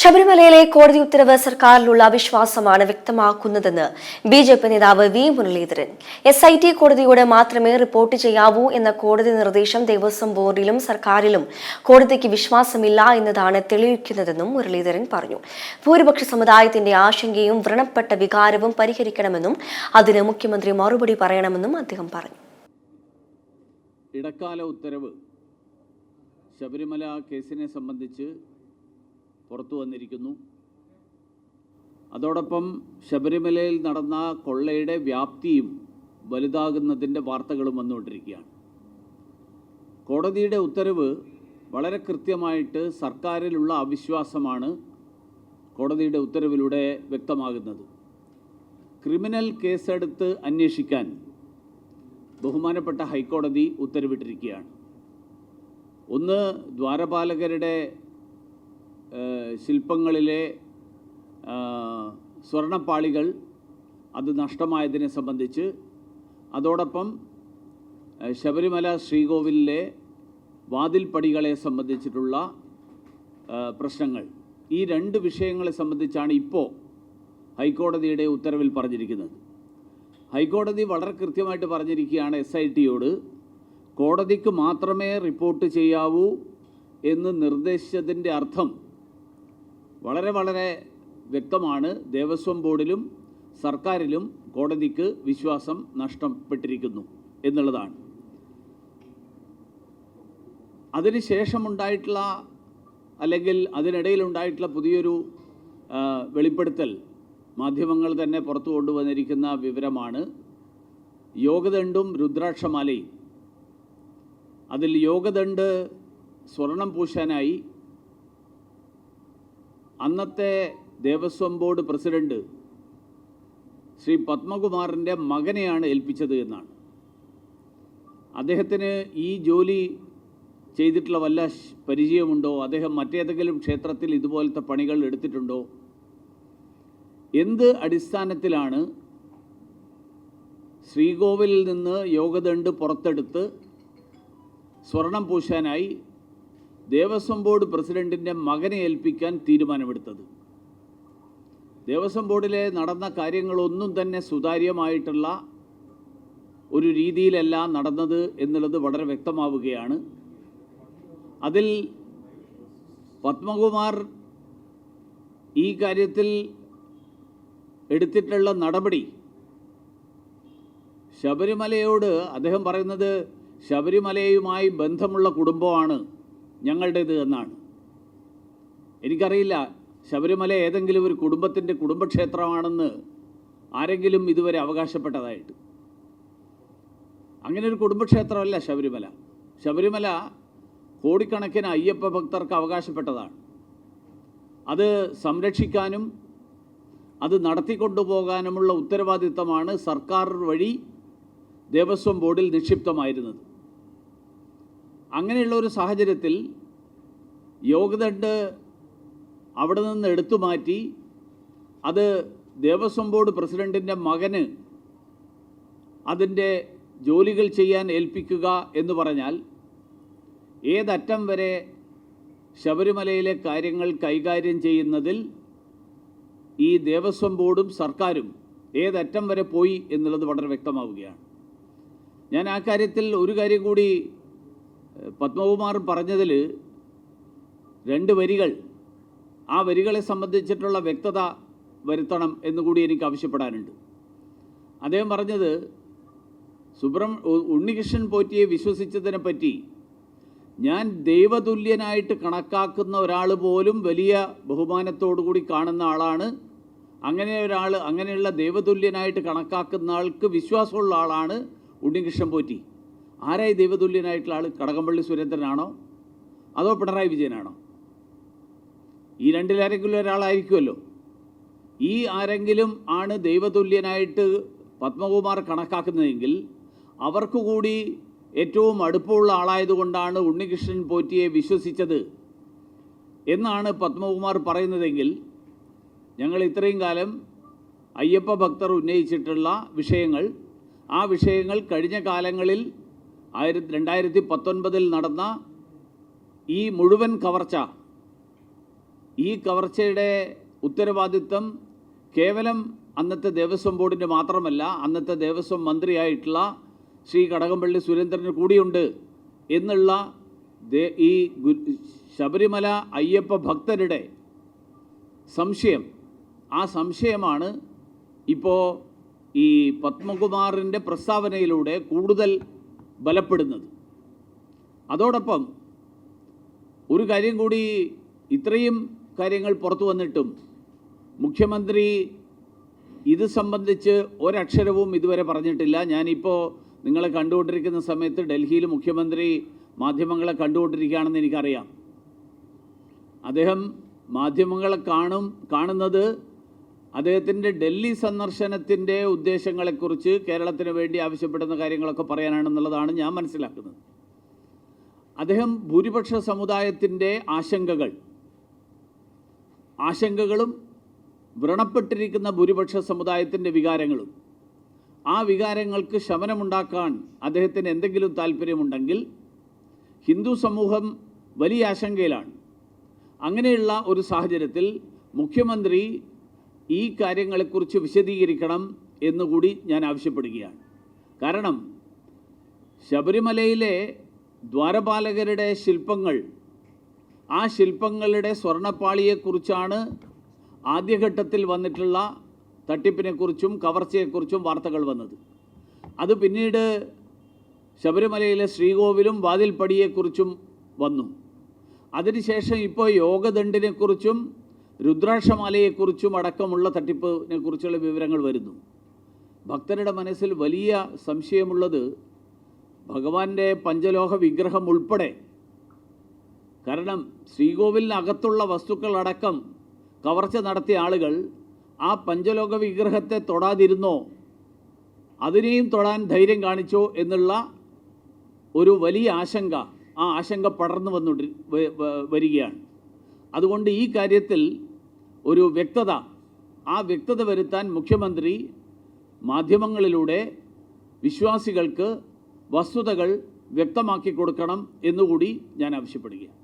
ശബരിമലയിലെ കോടതി ഉത്തരവ് സർക്കാരിലുള്ള അവിശ്വാസമാണ് വ്യക്തമാക്കുന്നതെന്ന് ബി ജെ പി നേതാവ് V Muraleedharan. S I T കോടതിയോട് മാത്രമേ റിപ്പോർട്ട് ചെയ്യാവൂ എന്ന കോടതി നിർദ്ദേശം ദേവസ്വം ബോർഡിലും സർക്കാരിലും കോടതിക്ക് വിശ്വാസമില്ല എന്നതാണ് തെളിയിക്കുന്നതെന്നും മുരളീധരൻ പറഞ്ഞു. ഭൂരിപക്ഷ സമുദായത്തിന്റെ ആശങ്കയും വ്രണപ്പെട്ട വികാരവും പരിഹരിക്കണമെന്നും അതിന് മുഖ്യമന്ത്രി മറുപടി പറയണമെന്നും അദ്ദേഹം പറഞ്ഞു. ഇടക്കാല ഉത്തരവ്. ശബരിമല കേസിനെ സംബന്ധിച്ച് പുറത്തു വന്നിരിക്കുന്നു. അതോടൊപ്പം ശബരിമലയിൽ നടന്ന കൊള്ളയുടെ വ്യാപ്തിയും വലുതാകുന്നതിന്റെ വാർത്തകളും വന്നുകൊണ്ടിരിക്കുകയാണ്. കോടതിയുടെ ഉത്തരവ് വളരെ കൃത്യമായിട്ട് സർക്കാരിലുള്ള അവിശ്വാസമാണ് കോടതിയുടെ ഉത്തരവിലൂടെ വ്യക്തമാകുന്നത്. ക്രിമിനൽ കേസെടുത്ത് അന്വേഷിക്കാൻ ബഹുമാനപ്പെട്ട ഹൈക്കോടതി ഉത്തരവിട്ടിരിക്കുകയാണ്. ഒന്ന് ദ്വാരപാലകരുടെ ശില്പങ്ങളിലെ സ്വർണപ്പാളികൾ അത് നഷ്ടമായതിനെ സംബന്ധിച്ച് അതോടൊപ്പം ശബരിമല ശ്രീകോവിലിലെ വാതിൽപ്പടികളെ സംബന്ധിച്ചിട്ടുള്ള പ്രശ്നങ്ങൾ. ഈ രണ്ട് വിഷയങ്ങളെ സംബന്ധിച്ചാണ് ഇപ്പോൾ ഹൈക്കോടതിയുടെ ഉത്തരവിൽ പറഞ്ഞിരിക്കുന്നത്. ഹൈക്കോടതി വളരെ കൃത്യമായിട്ട് പറഞ്ഞിരിക്കുകയാണ് എസ് ഐ ടിയോട് കോടതിക്ക് മാത്രമേ റിപ്പോർട്ട് ചെയ്യാവൂ എന്ന് നിർദ്ദേശിച്ചതിന്റെ അർത്ഥം വളരെ വളരെ വ്യക്തമാണ് ദേവസ്വം ബോർഡിലും സർക്കാരിലും കോടതിക്ക് വിശ്വാസം നഷ്ടപ്പെട്ടിരിക്കുന്നു എന്നുള്ളതാണ്. അതിനുശേഷമുണ്ടായിട്ടുള്ള അല്ലെങ്കിൽ അതിനിടയിലുണ്ടായിട്ടുള്ള പുതിയൊരു വെളിപ്പെടുത്തൽ മാധ്യമങ്ങൾ തന്നെ പുറത്തു കൊണ്ടുവന്നിരിക്കുന്ന വിവരമാണ്. യോഗദണ്ഡും രുദ്രാക്ഷമാലയും. അതിൽ യോഗദണ്ഡ് സ്വർണം പൂശാനായി അന്നത്തെ ദേവസ്വം ബോർഡ് പ്രസിഡന്റ് ശ്രീ പത്മകുമാറിന്റെ മകനെയാണ് ഏൽപ്പിച്ചത് എന്നാണ്. അദ്ദേഹത്തിന് ഈ ജോലി ചെയ്തിട്ടുള്ള വല്ല പരിചയമുണ്ടോ? അദ്ദേഹം മറ്റേതെങ്കിലും ക്ഷേത്രത്തിൽ ഇതുപോലത്തെ പണികൾ എടുത്തിട്ടുണ്ടോ? എന്ത് അടിസ്ഥാനത്തിലാണ് ശ്രീകോവിലിൽ നിന്ന് യോഗദണ്ഡ് പുറത്തെടുത്ത് സ്വർണം പൂശാനായി ദേവസ്വം ബോർഡ് പ്രസിഡന്റിന്റെ മകനെ ഏൽപ്പിക്കാൻ തീരുമാനമെടുത്തത്. ദേവസ്വം ബോർഡിലെ നടന്ന കാര്യങ്ങളൊന്നും തന്നെ സുതാര്യമായിട്ടുള്ള ഒരു രീതിയിലല്ല നടന്നത് എന്നുള്ളത് വളരെ വ്യക്തമാവുകയാണ്. അതിൽ പത്മകുമാർ ഈ കാര്യത്തിൽ എടുത്തിട്ടുള്ള നടപടി ശബരിമലയോട് അദ്ദേഹം പറയുന്നത് ശബരിമലയുമായി ബന്ധമുള്ള കുടുംബമാണ്. ഞങ്ങളുടേത് എന്നാണ്. എനിക്കറിയില്ല ശബരിമല ഏതെങ്കിലും ഒരു കുടുംബത്തിന്റെ കുടുംബക്ഷേത്രമാണെന്ന് ആരെങ്കിലും ഇതുവരെ അവകാശപ്പെട്ടതായിട്ട്. അങ്ങനെ ഒരു കുടുംബക്ഷേത്രമല്ല ശബരിമല. ശബരിമല കോടിക്കണക്കിന് അയ്യപ്പ ഭക്തർക്ക് അവകാശപ്പെട്ടതാണ്. അത് സംരക്ഷിക്കാനും അത് നടത്തിക്കൊണ്ടുപോകാനുമുള്ള ഉത്തരവാദിത്തമാണ് സർക്കാർ വഴി ദേവസ്വം ബോർഡിൽ നിക്ഷിപ്തമായിരുന്നത്. അങ്ങനെയുള്ള ഒരു സാഹചര്യത്തിൽ യോഗദണ്ഡ് അവിടെ നിന്ന് എടുത്തു മാറ്റി അത് ദേവസ്വം ബോർഡ് പ്രസിഡന്റിന്റെ മകന് അതിന്റെ ജോലികൾ ചെയ്യാൻ ഏൽപ്പിക്കുക എന്ന് പറഞ്ഞാൽ ഏതറ്റം വരെ ശബരിമലയിലെ കാര്യങ്ങൾ കൈകാര്യം ചെയ്യുന്നതിൽ ഈ ദേവസ്വം ബോർഡും സർക്കാരും ഏതറ്റം വരെ പോയി എന്നുള്ളത് വളരെ വ്യക്തമാവുകയാണ്. ഞാൻ ആ കാര്യത്തിൽ ഒരു കാര്യം കൂടി പത്മകുമാർ പറഞ്ഞതിൽ രണ്ട് വരികൾ. ആ വരികളെ സംബന്ധിച്ചിട്ടുള്ള വ്യക്തത വരുത്തണം എന്നുകൂടി എനിക്ക് ആവശ്യപ്പെടാനുണ്ട്. അദ്ദേഹം പറഞ്ഞത് സുബ്രം ഉണ്ണികൃഷ്ണൻ പോറ്റിയെ വിശ്വസിച്ചതിനെ പറ്റി ഞാൻ ദൈവതുല്യനായിട്ട് കണക്കാക്കുന്ന ഒരാൾ പോലും വലിയ ബഹുമാനത്തോടു കൂടി കാണുന്ന ആളാണ്. അങ്ങനെ ഒരാൾ അങ്ങനെയുള്ള ദൈവതുല്യനായിട്ട് കണക്കാക്കുന്ന ആൾക്ക് വിശ്വാസമുള്ള ആളാണ് ഉണ്ണികൃഷ്ണൻ പോറ്റി. ആരായി ദൈവതുല്യനായിട്ടുള്ള ആൾ കടകംപള്ളി സുരേന്ദ്രനാണോ? അതോ പിണറായി വിജയനാണോ? ഈ രണ്ടിലാരെങ്കിലും ഒരാളായിരിക്കുമല്ലോ. ഈ ആരെങ്കിലും ആണ് ദൈവതുല്യനായിട്ട് പത്മകുമാർ കണക്കാക്കുന്നതെങ്കിൽ അവർക്ക് കൂടി ഏറ്റവും അടുപ്പമുള്ള ആളായതുകൊണ്ടാണ് ഉണ്ണികൃഷ്ണൻ പോറ്റിയെ വിശ്വസിച്ചത് എന്നാണ് പത്മകുമാർ പറയുന്നതെങ്കിൽ ഞങ്ങൾ ഇത്രയും കാലം അയ്യപ്പ ഭക്തർ ഉന്നയിച്ചിട്ടുള്ള വിഷയങ്ങൾ ആ വിഷയങ്ങൾ കഴിഞ്ഞ കാലങ്ങളിൽ ആയിരത്തി രണ്ടായിരത്തി പത്തൊൻപതിൽ നടന്ന ഈ മുഴുവൻ കവർച്ച ഈ കവർച്ചയുടെ ഉത്തരവാദിത്വം കേവലം അന്നത്തെ ദേവസ്വം ബോർഡിന്റെ മാത്രമല്ല അന്നത്തെ ദേവസ്വം മന്ത്രിയായിട്ടുള്ള ശ്രീ കടകംപള്ളി സുരേന്ദ്രന് കൂടിയുണ്ട് എന്നുള്ള ഈ ശബരിമല അയ്യപ്പ ഭക്തരുടെ സംശയം. ആ സംശയമാണ് ഇപ്പോൾ ഈ പത്മകുമാറിന്റെ പ്രസ്താവനയിലൂടെ കൂടുതൽ ബലപ്പെടുന്നത്. അതോടൊപ്പം ഒരു കാര്യം കൂടി ഇത്രയും കാര്യങ്ങൾ പുറത്തു വന്നിട്ടും മുഖ്യമന്ത്രി ഇത് സംബന്ധിച്ച് ഒരക്ഷരവും ഇതുവരെ പറഞ്ഞിട്ടില്ല. ഞാനിപ്പോൾ നിങ്ങളെ കണ്ടുകൊണ്ടിരിക്കുന്ന സമയത്ത് ഡൽഹിയിൽ മുഖ്യമന്ത്രി മാധ്യമങ്ങളെ കണ്ടുകൊണ്ടിരിക്കുകയാണെന്ന് എനിക്കറിയാം. അദ്ദേഹം മാധ്യമങ്ങളെ കാണും കാണുന്നത് അദ്ദേഹത്തിന്റെ ഡൽഹി സന്ദർശനത്തിന്റെ ഉദ്ദേശങ്ങളെക്കുറിച്ച് കേരളത്തിന് വേണ്ടി ആവശ്യപ്പെടുന്ന കാര്യങ്ങളൊക്കെ പറയാനാണെന്നുള്ളതാണ് ഞാൻ മനസ്സിലാക്കുന്നത്. അദ്ദേഹം ഭൂരിപക്ഷ സമുദായത്തിന്റെ ആശങ്കകൾ ആശങ്കകളും വ്രണപ്പെട്ടിരിക്കുന്ന ഭൂരിപക്ഷ സമുദായത്തിന്റെ വികാരങ്ങളും ആ വികാരങ്ങൾക്ക് ശമനമുണ്ടാക്കാൻ അദ്ദേഹത്തിന് എന്തെങ്കിലും താല്പര്യമുണ്ടെങ്കിൽ ഹിന്ദു സമൂഹം വലിയ ആശങ്കയിലാണ്. അങ്ങനെയുള്ള ഒരു സാഹചര്യത്തിൽ മുഖ്യമന്ത്രി ഈ കാര്യങ്ങളെക്കുറിച്ച് വിശദീകരിക്കണം എന്നുകൂടി ഞാൻ ആവശ്യപ്പെടുകയാണ്. കാരണം ശബരിമലയിലെ ദ്വാരപാലകരുടെ ശില്പങ്ങൾ ആ ശില്പങ്ങളുടെ സ്വർണപ്പാളിയെക്കുറിച്ചാണ് ആദ്യഘട്ടത്തിൽ വന്നിട്ടുള്ള തട്ടിപ്പിനെക്കുറിച്ചും കവർച്ചയെക്കുറിച്ചും വാർത്തകൾ വന്നത്. അത് പിന്നീട് ശബരിമലയിലെ ശ്രീകോവിലും വാതിൽപ്പടിയെക്കുറിച്ചും വന്നു. അതിനുശേഷം ഇപ്പോൾ യോഗദണ്ഡിനെക്കുറിച്ചും രുദ്രാക്ഷമാലയെക്കുറിച്ചും അടക്കമുള്ള തട്ടിപ്പിനെ കുറിച്ചുള്ള വിവരങ്ങൾ വരുന്നു. ഭക്തരുടെ മനസ്സിൽ വലിയ സംശയമുള്ളത് ഭഗവാന്റെ പഞ്ചലോഹ വിഗ്രഹം ഉൾപ്പെടെ. കാരണം ശ്രീകോവിലിനകത്തുള്ള വസ്തുക്കളടക്കം കവർച്ച നടത്തിയ ആളുകൾ ആ പഞ്ചലോക വിഗ്രഹത്തെ തൊടാതിരുന്നോ അതിനെയും തൊടാൻ ധൈര്യം കാണിച്ചോ എന്നുള്ള ഒരു വലിയ ആശങ്ക ആ ആശങ്ക പടർന്നു വന്നുകൊണ്ട് വ- വ- വരികയാണ്. അതുകൊണ്ട് ഈ കാര്യത്തിൽ ഒരു വ്യക്തത. ആ വ്യക്തത വരുത്താൻ മുഖ്യമന്ത്രി മാധ്യമങ്ങളിലൂടെ വിശ്വാസികൾക്ക് വസ്തുതകൾ വ്യക്തമാക്കി കൊടുക്കണം എന്നുകൂടി ഞാൻ ആവശ്യപ്പെടുകയാണ്.